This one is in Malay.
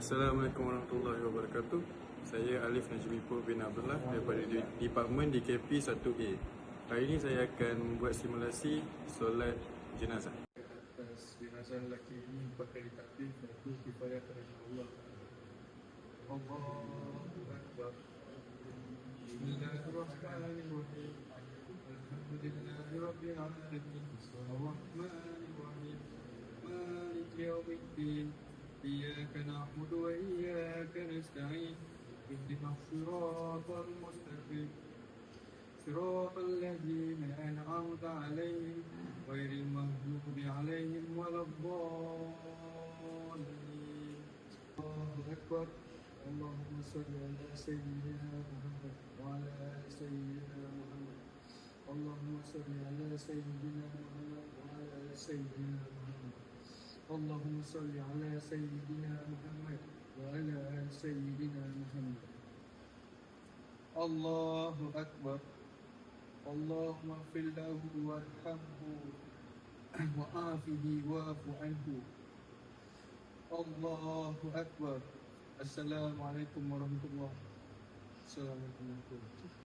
Assalamualaikum warahmatullahi wabarakatuh. Saya Alif Najmipur bin Abdullah daripada Departmen DKP 1A. Hari ini saya akan buat simulasi solat jenazah. atas jenazah lelaki ini pakai ditakdir dan itu kerana Allah. Bismillahirrahmanirrahim. Alhamdulillahi Rabbil Alamin. Ar-Rahmanirrahim. Malik Yawmiddin. إياك نعبد وإياك نستعين اهدنا الصراط المستقيم. صراط الذين أنعمت عليهم غير المغضوب عليهم ولا الضالين. الله أكبر. اللهم صل على سيدنا محمد وعلى آل سيدنا محمد. اللهم صل على سيدنا محمد وعلى آل سيدنا محمد. اللهم صل على سيدنا محمد وعلى آل سيدنا محمد الله أكبر اللهم اغفر له وارحمه وعافه واعف عنه الله أكبر السلام عليكم ورحمة الله السلام عليكم ورحمة الله